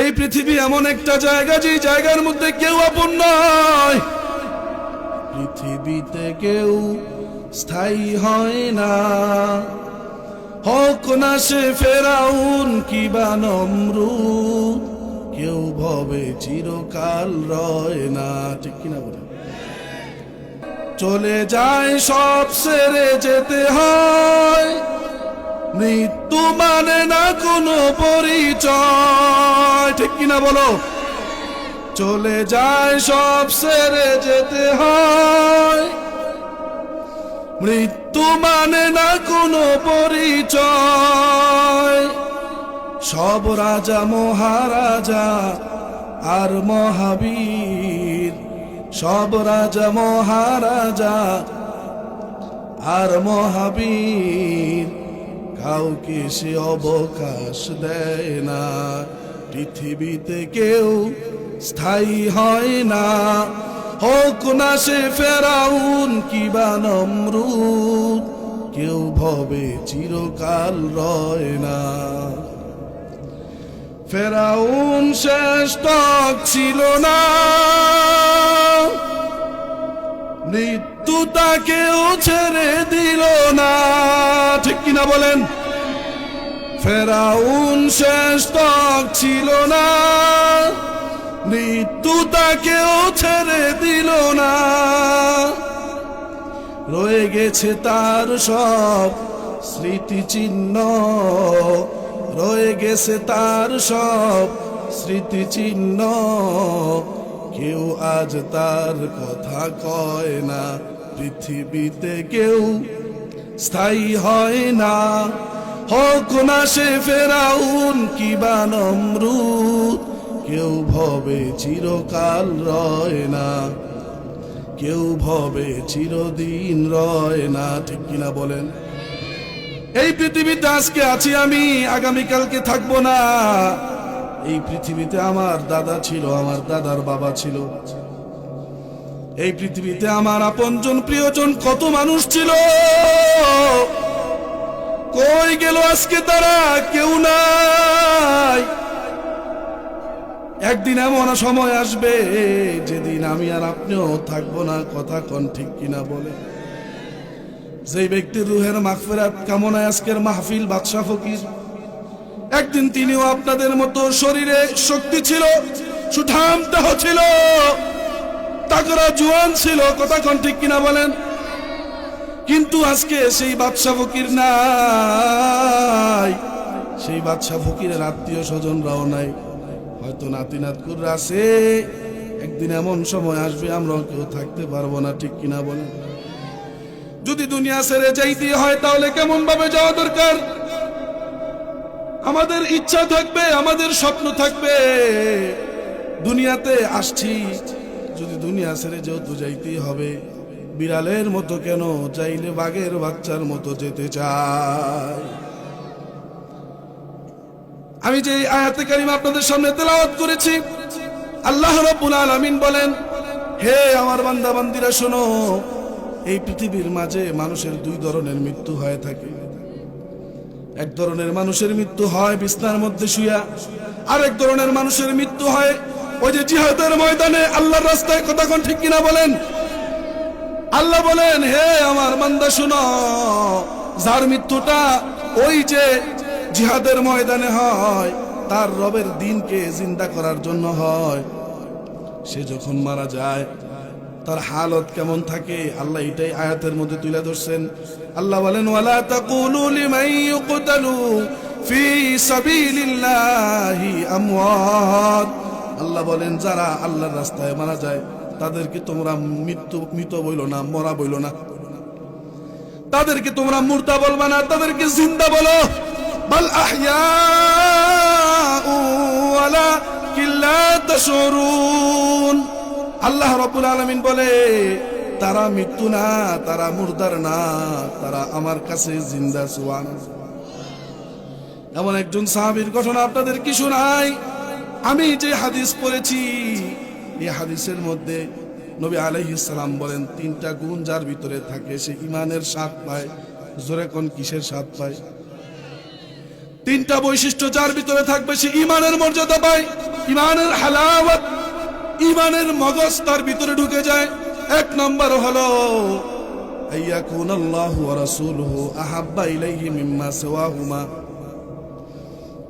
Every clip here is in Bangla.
এই পৃথিবী এমন একটা জায়গা যে জায়গার মধ্যে কেউ আপন নয়। পৃথিবীতে কেউ স্থায়ী হয় না। হক না সে ফেরাউন কিবা নমরুদ, কেউ ভবে চিরকাল রয় না। ঠিক কিনা বলে? চলে যায় সব সেরে যেতে হয়। মৃত্যু মানে না কোনো পরিচয়। ঠিক কিনা বলো? চলে যায় সব সেরে যেতে হয়। মৃত্যু মানে না কোনো পরিচয়। সব রাজা, মহারাজা আর মহাবীর। সব রাজা, মহারাজা আর মহাবীর। কাউকে সে অবকাশ দেয় না। পৃথিবীতে কেউ স্থায়ী হয় না। হোক না সে ফেরাউন কিবা নমরুদ, কেউ ভবে চিরকাল রয় না। ফেরাউন শেষ ছিল না। মৃত্যু তাকেও ছেড়ে দিল না। ঠিক কিনা বলেন? ফেরাউন শেষ তক ছিল না। মৃত্যু তাকেও ছেড়ে দিল না। রয়ে গেছে তার সব স্মৃতিচিহ্ন। রয়ে গেছে তার সব স্মৃতিচিহ্ন। কেউ আজ তার কথা কয় না। পৃথিবীতে কেউ স্থায়ী হয় না। হোক না সে ফেরাউন কিবা নমরুদ। কেউ ভবে চিরকাল রয় না। কেউ ভবে চিরদিন রয় না। ঠিক কিনা বলেন? এই পৃথিবীতে আজকে আছি আমি, আগামীকালকে থাকব না। এই পৃথিবীতে আমার দাদা ছিল, আমার দাদার বাবা ছিল। এই পৃথিবীতে আমার আপনজন, প্রিয়জন কত মানুষ ছিল? কই গেল আজকে তারা? কেউ নাই। একদিন এমন সময় আসবে, যেদিন আমি আর আপনিও থাকব না, কথা কন ঠিক কিনা বলে। যে ব্যক্তির রুহের মাগফিরাত কামনায় আজকের মাহফিল বাদশাহ ফকির একদিন তিনিও আপনাদের মতো শরীরে শক্তি ছিল, সুঠাম দেহ ছিল তাকরা জোয়ান ছিল, কথা কন ঠিক কিনা বলেন? কিন্তু আজকে সেই বাদশাহ ফকির নাই। সেই বাদশাহ ফকিরের আত্মীয় স্বজনরাও নাই। হয়তো নাতি নাতকুররা আছে, একদিন এমন সময় আসবে আমরা কেউ থাকতে পারব না, ঠিক কিনা বলেন? যদি দুনিয়া ছেড়ে যাইতে হয়, তাহলে কেমন ভাবে যাওয়া দরকার? আমাদের ইচ্ছা থাকবে, আমাদের স্বপ্ন থাকবে। দুনিয়াতে আসছি, যদি দুনিয়া ছেড়ে যেহেতু যাইতেই হবে। বিড়ালের মতো কেন চাইলে বাঘের বাচ্চার মতো যেতে চায় আমি যে আয়াতে কারিম আপনাদের সামনে তেলাওয়াত করেছি, আল্লাহ রাব্বুল আলামিন বলেন, হে আমার বান্দা, বান্দিরা শোনো, এই পৃথিবীর মাঝে মানুষের দুই ধরনের মৃত্যু হয়ে থাকে। এক ধরনের মানুষের মৃত্যু হয় বিছনার মধ্যে শুয়া আর এক ধরনের মানুষের মৃত্যু হয় ওই যে জিহাদের ময়দানে আল্লাহর রাস্তায়, কথা কোন ঠিক কিনা বলেন? আল্লাহ বলেন, হে আমার বান্দা, শুনো, যার মৃত্যুটা ওই যে জিহাদের ময়দানে হয়, তার রবের দিনকে জিন্দা করার জন্য হয়। সে যখন মারা যায় তার হালত কেমন থাকে? আল্লাহ এটাই আয়াতের মধ্যে তুলে ধরছেন। আল্লাহ বলেন, ওয়ালা তাকুলু লিমান ইউকতালু ফি সাবিলিল্লাহি আমওয়াত। আল্লাহ বলেন, যারা আল্লাহর রাস্তায় মারা যায়, তাদেরকে তোমরা মৃত্যু, মৃত বইলো না, মরা বইলো না। তাদেরকে তোমরা মুর্দা বলবা না, তাদেরকে জিন্দা বলো। বল আহইয়া ওয়ালা কিল্লা তাশুরুন আল্লাহ রাব্বুল আলামিন বলে, তারা মৃত্যু না, তারা মুর্দার না, তারা আমার কাছে জিন্দা সুয়ান এমন একজন সাহাবীর ঘটনা আপনাদের কি শোনাই? আমি যে হাদিস পড়েছি, এই হাদিসের মধ্যে নবী আলাইহিস সালাম বলেন, তিনটা গুণ যার ভিতরে থাকে, সে ইমানের স্বাদ পায়, জোরে কোন কিসের স্বাদ পায়? তিনটা বৈশিষ্ট্য যার ভিতরে থাকবে, সে ইমানের মর্যাদা পায় ইমানের হালাওয়াত ইমানের মগজ তার ভিতরে ঢুকে যায়। এক নম্বর হলো আইয়াকুন আল্লাহু রাসূলুহু আহাব্বা ইলাইহি মিম্মা সিওয়াহুমা।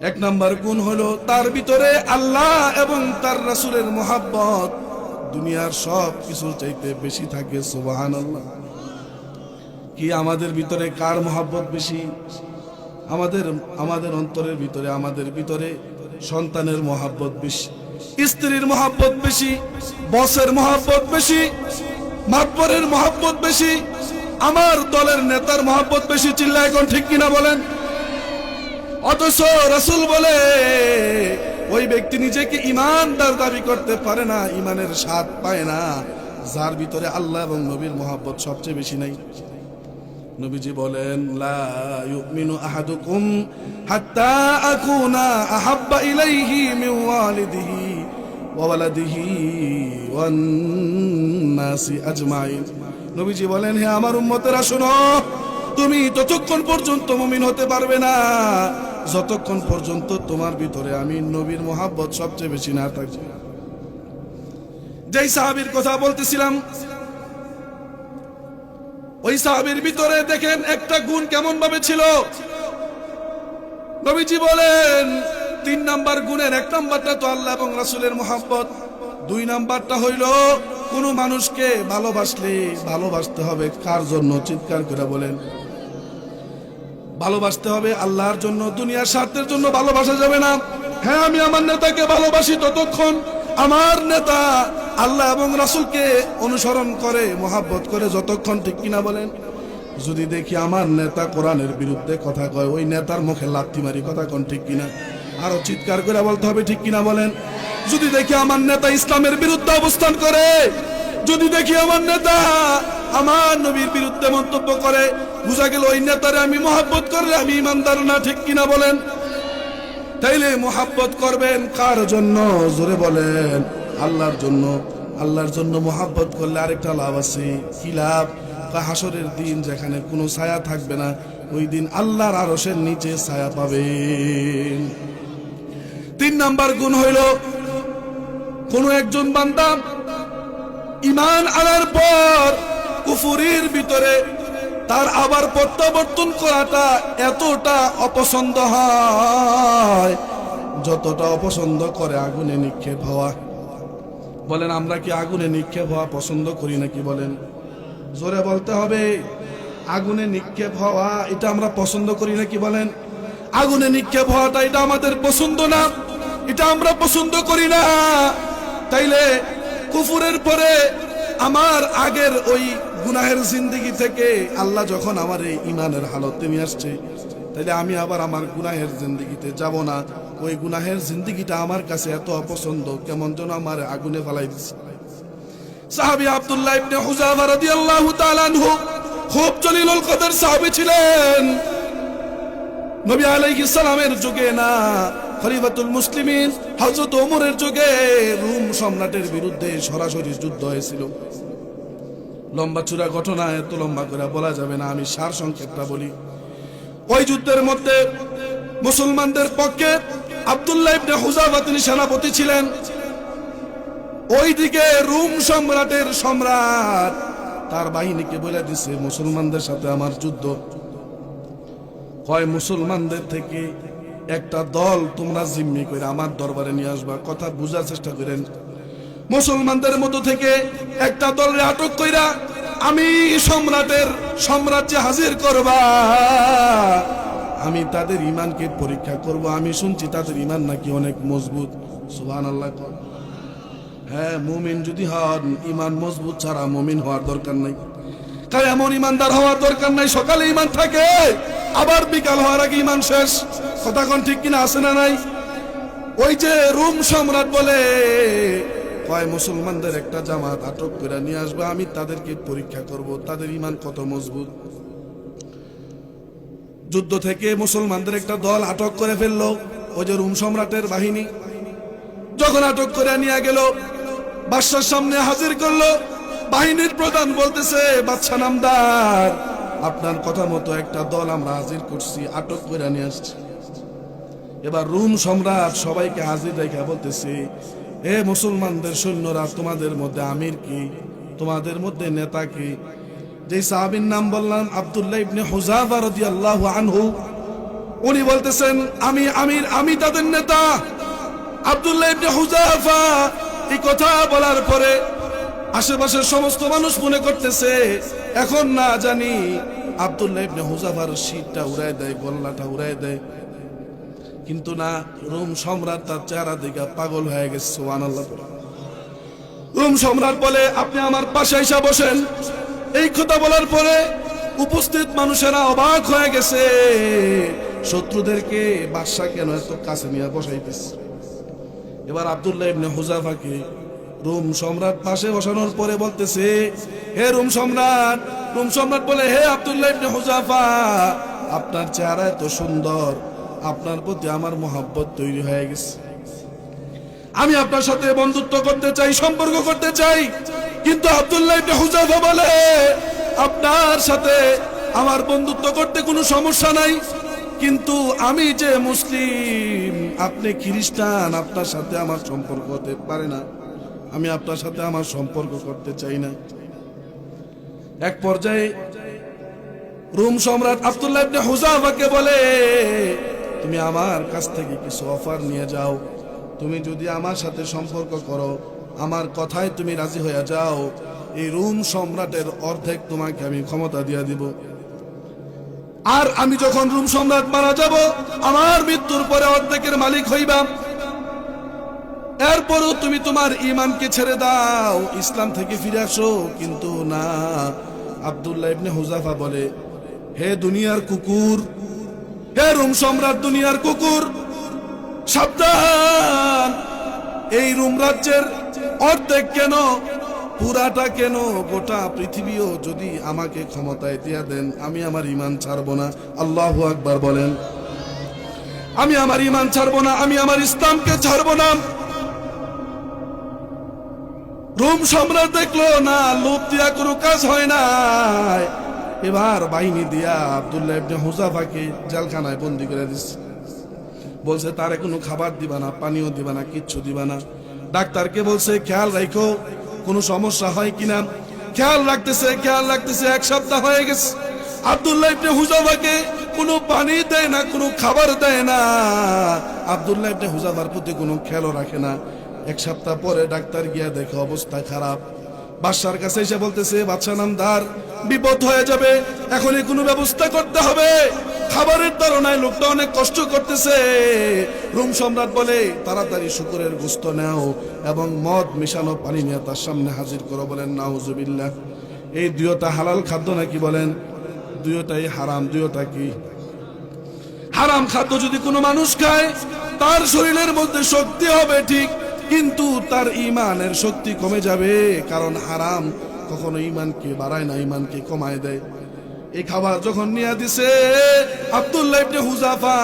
এক নম্বর গুণ হলো, তার ভিতরে আল্লাহ এবং তার রাসূলের মোহাব্বত। দুনিয়ার সব কিছু চাইতে বেশি থাকে, সুবহানাল্লাহ। কি আমাদের ভিতরে কার মোহাব্বত বেশি? আমাদের আমাদের অন্তরের ভিতরে, আমাদের ভিতরে সন্তানের মহাব্বত বেশি। স্ত্রীর মহাব্বত বেশি, বসের মহাব্বত বেশি, মাতবরের মহাব্বত বেশি, আমার দলের নেতার মহাব্বত বেশি চিল্লা এখন ঠিক কিনা বলেন? অথচ রাসূল বলে, ওই ব্যক্তি নিজেকে ইমানদার দাবি করতে পারে না ইমানের স্বাদ পায় না, যার ভিতরে আল্লাহ এবং নবীর মহাব্বত সবচেয়ে বেশি নাই। নবীজি বলেন, লা ইউমিনু আহাদুকুম হাত্তা আকুনা আহাব্বা ইলাইহি মিন ওয়ালিদিহি। ওয়া ওয়ালাদিহি আজমাইন। নবীজি বলেন, হে আমার উম্মতেরা তুমি ততক্ষণ পর্যন্ত মুমিন হতে পারবে না। যতক্ষণ পর্যন্ত তোমার ভিতরে আমি নবীর মোহাব্বত সবচেয়ে বেশি না থাকবে। যেই সাহাবীর কথা বলতেছিলাম, ওই সাহাবীর ভিতরে দেখেন একটা গুণ কেমন ভাবে ছিল। নবীজি বলেন তিন নাম্বার গুণের, এক নাম্বারটা তো আল্লাহ এবং রাসূলের মোহাব্বত। দুই নাম্বারটা হইল, কোন মানুষকে ভালোবাসলে ভালোবাসতে হবে। কার জন্য? চিৎকার করে বলেন। ভালোবাসতে হবে আল্লাহর জন্য, দুনিয়ার স্বার্থের জন্য ভালোবাসা যাবে না। হ্যাঁ আমি আমার নেতাকে ভালোবাসি ততক্ষণ। আমার নেতা আল্লাহ এবং রাসুলকে অনুসরণ করে, মোহাব্বত করে যতক্ষণ, ঠিক কিনা বলেন? যদি দেখি আমার নেতা কোরআনের বিরুদ্ধে কথা কয়, ওই নেতার মুখে লাথি মারি, কথা কোন ঠিক কিনা? আরও চিৎকার করে বলতে হবে, ঠিক কিনা বলেন? যদি দেখি আমার নেতা ইসলামের বিরুদ্ধে অবস্থান করে, যদি দেখি আমার নেতা আমার নবীর বিরুদ্ধে মন্তব্য করে, বুঝা গেল ওই নেতারে আমি মহাব্বত করলে আমি ইমানদার না, ঠিক কিনা বলেন? তাইলে মোহাব্বত করবেন কার জন্য? জোরে বলেন। আল্লাহর জন্য আল্লাহর জন্য মোহাব্বত করলে আরেকটা লাভ আছে। কি লাভ? হাসরের দিন যেখানে কোনো ছায়া থাকবে না, ওই দিন আল্লাহর আরসের নিচে ছায়া পাবেন। তিন নাম্বার গুণ হইল, কোন একজন বান্দা ইমান আনার পর কুফুরির ভিতরে তার আবার প্রত্যাবর্তন করাটা এতটা অপছন্দ হয়, যতটা অপছন্দ করে আগুনে নিক্ষেপ হওয়া। বলেন, আমরা কি আগুনে নিক্ষেপ হওয়া পছন্দ করি নাকি বলেন? জোরে বলতে হবে, আগুনে নিক্ষেপ হওয়া এটা আমরা পছন্দ করি নাকি বলেন? আগুনে নিক্ষেপ হওয়াটা এটা আমাদের পছন্দ না। এটা আমরা পছন্দ করি না। তাইলে কুফুরের পরে আমার আগের ওই গুনাহের জিন্দগি থেকে আল্লাহ যখন আমার এই ইমানের হালত নিয়ে আসছে, তাইলে আমি আবার আমার গুনাহের জিন্দগিতে যাব না। ওই গুনাহের জিন্দগিটা আমার কাছে এত অপছন্দ, কেমন যেন আমার আগুনে ফালাই দিচ্ছে সাহাবী আব্দুল্লাহ ইবনে হুজাফা রাদিয়াল্লাহু তাআলা আনহু খুব জলিলুল কদর সাহাবী ছিলেন। নবী আলাইহিস সালামের যুগে না খলিফাতুল মুসলিমিন হযরত ওমরের যুগে রোম সম্রাটের বিরুদ্ধে সরাসরি যুদ্ধ হয়েছিল। লম্বা চূড়া ঘটনা, এত লম্বা করে বলা যাবে না, আমি সার সংক্ষেপটা বলি। ওই যুদ্ধের মধ্যে মুসলমানদের পক্ষে আব্দুল্লাহ ইবনে হুজাফা তিনি সেনাপতি ছিলেন। ওইদিকে রোম সম্রাটের সম্রাট তার বাহিনীকে বলে দিছে, মুসলমানদের সাথে আমার যুদ্ধ। কয়, মুসলমানদের থেকে একটা দল তোমরা জিম্মি করে আমার দরবারে নিয়ে আসবা, কথা বুঝার চেষ্টা করেন। মুসলমানদের মতো থেকে একটা দলরে আটক কইরা আমি সম্রাটের সাম্রাজ্যে হাজির করবা। আমি তাদের ইমানকে পরীক্ষা করব, আমি শুনছি তাদের ইমান নাকি অনেক মজবুত। সুবহান আল্লাহ হ্যাঁ মুমিন যদি হন ইমান মজবুত ছাড়া মুমিন হওয়ার দরকার নাই। তাই এমন ইমানদার হওয়ার দরকার নাই, সকালে ইমান থাকে, আবার বিকাল হওয়ার আগে ইমান শেষ। কথা ঠিক কিনা আছে না নাই? ওই যে রোম সম্রাট বলে, কয় মুসলমানদের একটা জামাত আটক করে নিয়ে আসবে, আমি তাদেরকে পরীক্ষা করব, তাদের ইমান কত মজবুত? যুদ্ধ থেকে মুসলমানদের একটা দল আটক করে ফেলল, ওই যে রুম সম্রাটের বাহিনী। যখন আটক করে নিয়ে গেল, বাদশার সামনে হাজির করল, বাহিনীর প্রধান বলতেছে, বাদশা নামদার, আপনার কথা মতো একটা দল আমরা হাজির করছি, আটক করে নিয়ে আসছি। এবার রুম সম্রাট সবাইকে হাজির রেখে বলতেছে, এ মুসলমানদের সৈন্যরা, তোমাদের মধ্যে আমির কি? তোমাদের মধ্যে নেতা কি? যে সাহাবীর নাম বললাম, আব্দুল্লাহ ইবনে হুজাফা রাদিয়াল্লাহু আনহু। উনি বলতেছেন, আমি আমির, আমি তাদের নেতা। আব্দুল্লাহ ইবনে হুজাফা এই কথা বলার পরে আশেপাশের সমস্ত মানুষ মনে করতেছে, এখন না জানি। আব্দুল্লাহ ইবনে হুজাফার শীতটা উড়ায় দেয় গল্লাটা উড়ায় দেয়। কিন্তু না, রোম সম্রাট তার চেহারা দিকে পাগল হয়ে গেছে। রোম সম্রাট বলে, আপনি আমার পাশে এসে বসেন এই কথা বলার পরে উপস্থিত মানুষেরা অবাক হয়ে গেছে, শত্রুদেরকে বাদশা কেন এত কাছে নিয়ে বসাইতেছে এবার আব্দুল্লাহ ইবনে হুজাফাকে রোম সম্রাট পাশে বসানোর পরে বলতেছে, হে রোম সম্রাট রোম সম্রাট বলে, হে আব্দুল্লাহ ইবনে হুজাফা, আপনার চেহারা এত সুন্দর আপনার প্রতি আমার মহাব্বত তৈরি হয়ে গেছে। আমি আপনার সাথে বন্ধুত্ব করতে চাই, সম্পর্ক করতে চাই, কিন্তু আব্দুল্লাহ বলে, আপনার সাথে আমার বন্ধুত্ব করতে কোনো সমস্যা নাই, কিন্তু আমি যে মুসলিম, আপনি খ্রিস্টান, আপনার সাথে আমার সম্পর্ক হতে পারে না। আমি আপনার সাথে আমার সম্পর্ক করতে চাই না। এক পর্যায়ে রোম সম্রাট আব্দুল্লাহ হুজাফাকে বলে তুমি আমার কাছ থেকে কিছু অফার নিয়ে যাও। তুমি যদি আমার সাথে সম্পর্ক করো, আমার কথায় তুমি রাজি হয়ে যাও। এই রুম সম্রাটের অর্ধেক তোমাকে আমি ক্ষমতা দিয়ে দিব। আর আমি যখন রুম সম্রাট মারা যাব, আমার মৃত্যুর পরে অর্ধেকের মালিক হইবা। এরপরও তুমি তোমার ইমানকে ছেড়ে দাও। ইসলাম থেকে ফিরে আসো, কিন্তু না। আব্দুল্লাহ ইবনে হুজাফা বলে, হে দুনিয়ার কুকুর হে রোম সম্রাট দুনিয়ার কুকুর। সাবধান। এই রোম রাজ্যের অর্ধেক কেন? পুরাটা কেন? গোটা পৃথিবীও যদি আমাকে ক্ষমতায় দিয়া দেন, আমি আমার ইমান ছাড়বো না। আল্লাহ আকবার বলেন। আমি আমার ইমান ছাড়বো না, আমি আমার ইসলামকে ছাড়বো না। রোম সম্রাট দেখল, না, লোভ দিয়া কোনো কাজ হয় না এবার বাহিনী দিয়া আব্দুল্লাহ হুজাফাকে জেলখানায় বন্দি করে দিচ্ছে বলছে, তারে কোনো খাবার দিবা না পানিও দিবা না, কিচ্ছু দিবা না। ডাক্তারকে বলছে, খেয়াল রাখো কোনো সমস্যা হয় কিনা খেয়াল রাখতেছে খেয়াল রাখতেছে, এক সপ্তাহ হয়ে গেছে। আব্দুল্লাহ হুজাফাকে কোনো পানি দেয় না, কোনো খাবার দেয় না। আব্দুল্লাহ হুজাফার প্রতি কোনো খেয়ালও রাখে না। এক সপ্তাহ পরে ডাক্তার গিয়া দেখে অবস্থা খারাপ। বাদশার কাছে এসে বলতেছে বাদশা নামদার, বিপদ হয়ে যাবে, এখনই কোনো ব্যবস্থা করতে হবে। খাবারের তাড়নায় লোকটা অনেক কষ্ট করতেছে। রুম সম্রাট বলে, তাড়াতাড়ি শুকুরের গুস্ত নেও এবং মদ মিশানো পানি নিয়ে তার সামনে হাজির করো। বলেন, নাউজুবিল্লাহ। এই দুইটা হালাল খাদ্য নাকি বলেন? দুইটাই হারাম, দুইটা কি? হারাম খাদ্য যদি কোনো মানুষ খায়, তার শরীরের মধ্যে শক্তি হবে ঠিক কিন্তু তার ইমানের শক্তি কমে যাবে, কারণ হারাম কখনো ইমানকে বাড়ায় না, ইমানকে কমায় দেয়। এই খাবার যখন নিয়ে দিছে, আব্দুল্লাহ ইবনে হুজাফা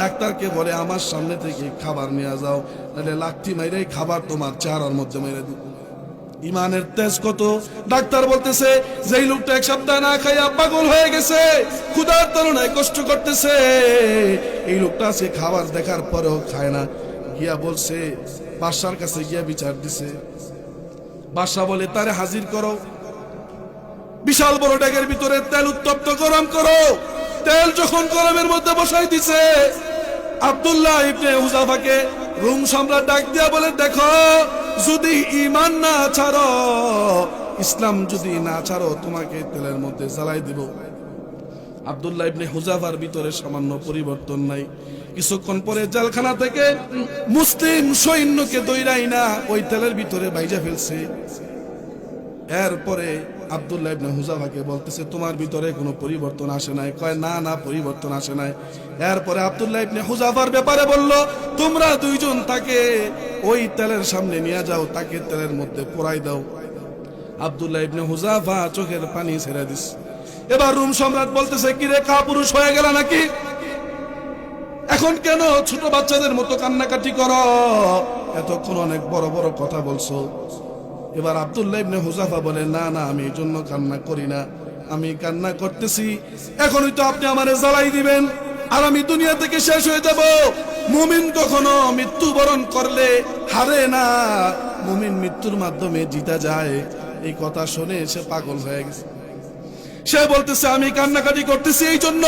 ডাক্তারকে বলে, আমার সামনে থেকে খাবার নিয়ে যাও, নাহলে লাঠি মাইরে খাবার তোমার চেহারার মধ্যে মেরে দিব। ইমানের তেজ কত? ডাক্তার বলতেছে, যেই লোকটা এক সপ্তাহ না খাইয়া পাগল হয়ে গেছে, ক্ষুধার তুলনায় কষ্ট করতেছে। এই লোকটা সে খাবার দেখার পরেও খায় না। গিয়া বলছে বাদশার কাছে গিয়া বিচার দিছে। বাদশা বলে, তারে হাজির করো। বিশাল বড় ড্যাগের ভিতরে তেল উত্তপ্ত, গরম করো। তেল যখন গরমের মধ্যে বসাই দিছে, আব্দুল্লাহ ইবনে হুজাফাকে রুম সম্রাট ডাক দিয়া বলে, দেখো, যদি ইমান না ছাড়ো, ইসলাম যদি না ছাড়ো, তোমাকে তেলের মধ্যে জ্বালাই দিব। আব্দুল্লাহ ইবনে হুজাফার ভিতরে সামান্য পরিবর্তন নাই। কিছুক্ষণ পরে জেলখানা থেকে মুসলিম সৈন্যকে দৈরাই না, ওই তেলের ভিতরে বাইজা ফেলছে। এরপরে আব্দুল্লাহ ইবনে হুজাফাকে বলতেছে, তোমার ভিতরে কোনো পরিবর্তন আসে নাই? কয়, না না, পরিবর্তন আসে নাই। এরপরে আব্দুল্লাহ ইবনে হুজাফার ব্যাপারে বলল, তোমরা দুইজন তাকে ওই তেলের সামনে নিয়ে যাও, তাকে তেলের মধ্যে পোড়াই দাও। আব্দুল্লাহ ইবনে হুজাফা চোখের পানি ছেড়ে দিস এবার রুম সম্রাট বলতেছে, কি রে, কাপুরুষ হয়ে গেল নাকি? এখন কেন ছোট বাচ্চাদের মতো কান্নাকাটি করো? এতক্ষণ অনেক বড় বড় কথা বলছো। এবার আব্দুল্লাহ ইবনে হুজাফা বলে, না না, আমি এই জন্য কান্না করি না। আমি কান্না করতেছি। এখনই তো আপনি আমারে জ্বালাই দিবেন। আর আমি দুনিয়া থেকে শেষ হয়ে যাব। মুমিন কখনো মৃত্যুবরণ করলে হারে না। মুমিন মৃত্যুর মাধ্যমে জিতা যায়। এই কথা শুনে সে পাগল হয়ে গেছে। সে বলতেছে, আমি কান্নাকাটি করতেছি এই জন্য।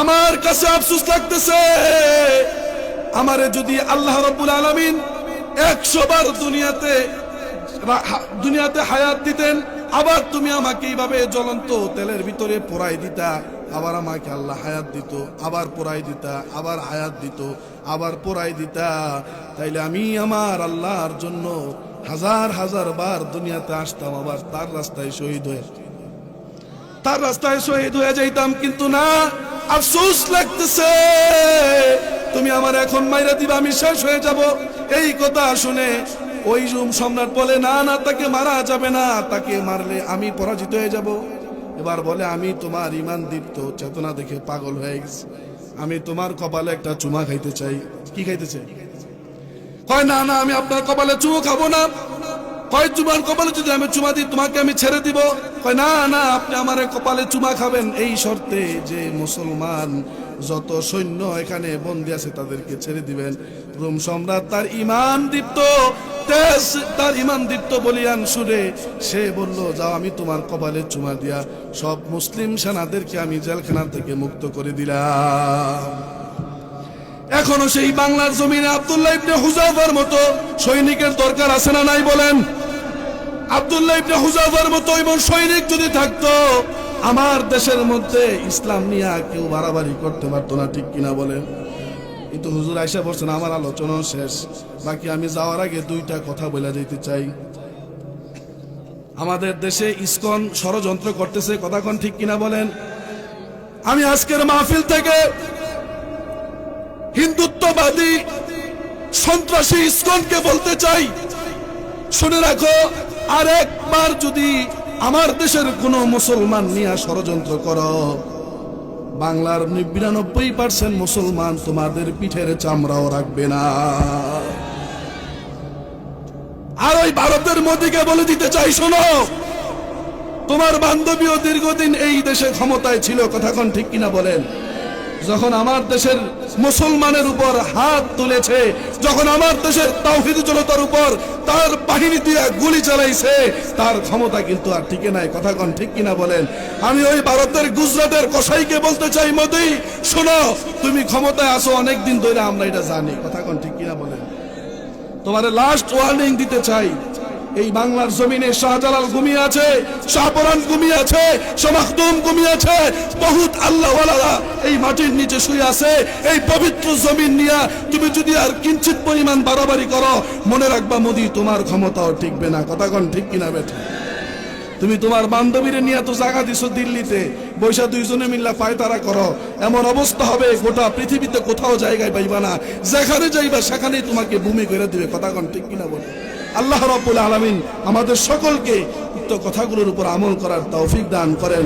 আমার কাছে আফসোস লাগতেছে। আমারে যদি আল্লাহ রব্বুল আলামিন একশো বার দুনিয়াতে দুনিয়াতে হায়াত দিতেন, আবার তুমি আমাকে এইভাবে জ্বলন্ত তেলের ভিতরে পোড়াই দিতা, আবার আমাকে আল্লাহ হায়াত দিত, আবার পোড়াই দিতা, আবার হায়াত দিত, আবার পোড়াই দিতা। তাইলে আমি আমার আল্লাহর জন্য হাজার হাজার বার দুনিয়াতে আসতাম, আবার তার রাস্তায় শহীদ হয়ে তার রাস্তায় শহীদ হয়ে যাইতাম, কিন্তু না আফসোস লাগতেছে। তুমি আমার এখন মাইরা দিবা, আমি শেষ হয়ে যাব। এই কথা শুনে ওই রুম সম্রাট বলে, না না, তাকে মারা যাবে না। তাকে মারলে আমি পরাজিত হয়ে যাব। এবার বলে, আমি তোমার ইমান দীপ্ত, চেতনা দেখে পাগল হয়ে গেছি। আমি তোমার কপালে একটা চুমা খাইতে চাই। কি খাইতে চাই কয়, না না, আমি আপনার কপালে চুমো খাব না। কয় চুমার কপালে যদি আমি চুমা দিই, তোমাকে আমি ছেড়ে দিব? কয়, না না, আপনি আমার কপালে চুমা খাবেন। এই শর্তে যে মুসলমান যত সৈন্য এখানে বন্দি আছে তাদেরকে ছেড়ে দিবেন। রোম সম্রাট তার ইমান দীপ্ত, তেজ তার ইমান দীপ্ত বলিয়ান সুরে সে বলল, যাও, আমি তোমার কপালে চুমা দিয়া সব মুসলিম সেনাদেরকে আমি জেলখানা থেকে মুক্ত করে দিলাম। এখনও সেই বাংলার জমিনে আবদুল্লাহ ইবনে হুজাফার মতো সৈনিকের দরকার আছে না নাই বলেন? আব্দুল্লাহ মতো সৈনিক যদি থাকতো, আমার দেশের মধ্যে ইসলাম নিয়ে কেউ বাড়াবাড়ি করতে পারতো না, ঠিক কিনা বলেন? কিন্তু হুজুর আইসা বলছেন, আমার শেষ। বাকি আমি যাওয়ার আগে দুইটা কথা বলে যেতে চাই। আমাদের দেশে ইসকন ষড়যন্ত্র করতেছে, কথা কোন ঠিক কিনা বলেন? আমি আজকের মাহফিল থেকে হিন্দুত্ববাদী সন্ত্রাসী ইসকনকে বলতে চাই। শুনে রাখো আর একবার যদি আমার দেশের কোন মুসলমান নিয়ে ষড়যন্ত্র করো, বাংলার বিরানব্বই পার্সেন্ট মুসলমান তোমাদের পিঠের চামড়াও রাখবে না। আর ওই ভারতের মোদীকে বলে দিতে চাই, শোনো, তোমার বান্ধবীও দীর্ঘদিন এই দেশে ক্ষমতায় ছিল কথাক্ষণ ঠিক কিনা বলেন? যখন আমার দেশের মুসলমানের উপর হাত তুলেছে, যখন আমার দেশের তাওহিদ জনতার উপর তার বাহিনী দিয়ে গুলি চালাইছে, তার ক্ষমতা কিন্তু আর টিকে নাই। কথা কন ঠিক কিনা বলেন? আমি ওই ভারতের গুজরাটের কসাইকে বলতে চাই, মোদি, শোনো, তুমি ক্ষমতায় আসো অনেকদিন ধরে আমরা এটা জানি। কথা কন ঠিক কিনা বলেন? তোমার লাস্ট ওয়ার্নিং দিতে চাই। এই বাংলার জমিনে শাহজালাল ঘুমিয়ে আছে শাহপরান ঘুমিয়ে আছে শমাখদুম ঘুমিয়ে আছে, বহুত আল্লাহ এই মাটির নিচে শুয়ে আছে, এই পবিত্র জমিন নিয়া তুমি যদি আর কিঞ্চিত পরিমাণ বাড়াবাড়ি করো, মনে রাখবা মোদি, তোমার ক্ষমতাও টিকবে না। কথাগণ ঠিক কিনা বেঠা? তুমি তোমার বান্ধবীরে নিয়ে তো জায়গা দিছো দিল্লিতে, বৈশা দুইজনে মিল্লা পায়তারা করো, এমন অবস্থা হবে গোটা পৃথিবীতে কোথাও জায়গায় পাইবা না, যেখানে যাইবা সেখানেই তোমাকে ভূমি করে দিবে। কথাগণ ঠিক কিনা বলে? আল্লাহ রব্বুল আলমিন আমাদের সকলকে উক্ত কথাগুলোর উপর আমল করার তৌফিক দান করেন।